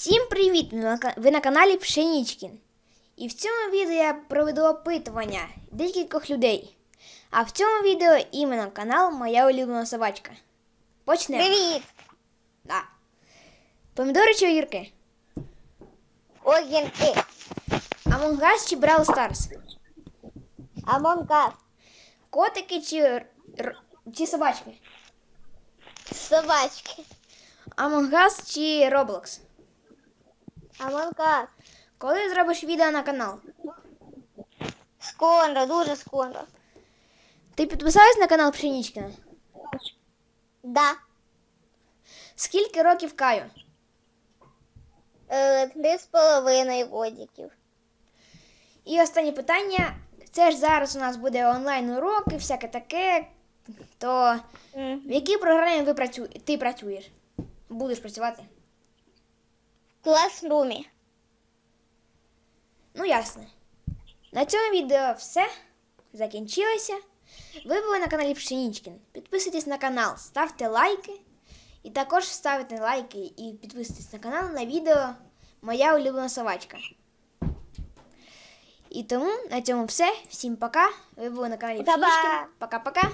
Всім привіт! Ви на каналі Пшенічкін. І в цьому відео я проведу опитування декількох людей. А в цьому відео іменно канал Моя улюблена собачка. Почнемо. Привіт! Да. Помідори чи огірки? Огірки. Among Us чи Brawl Stars? Амонка. Котики чи, р- р- чи собачки? Собачки. Among Us чи Roblox? Амонка. Коли зробиш відео на канал? Скоро, дуже скоро. Ти підписалась на канал Пшенічкіна? Да. Скільки років Каю? Е, Три з половиною годиків. І останнє питання. Це ж зараз у нас буде онлайн урок і всяке таке. То в якій програмі ви працю... ти працюєш? Будеш працювати? В класрумі. Ну, ясно. На цьому відео все закінчилося. Ви були на каналі Пшенічкін. Підписуйтесь на канал, ставте лайки. І також ставте лайки і підписуйтесь на канал на відео Моя улюблена собачка. І тому на цьому все. Всім пока. Ви були на каналі Пока-па. Пшенічкін. Пока-пока.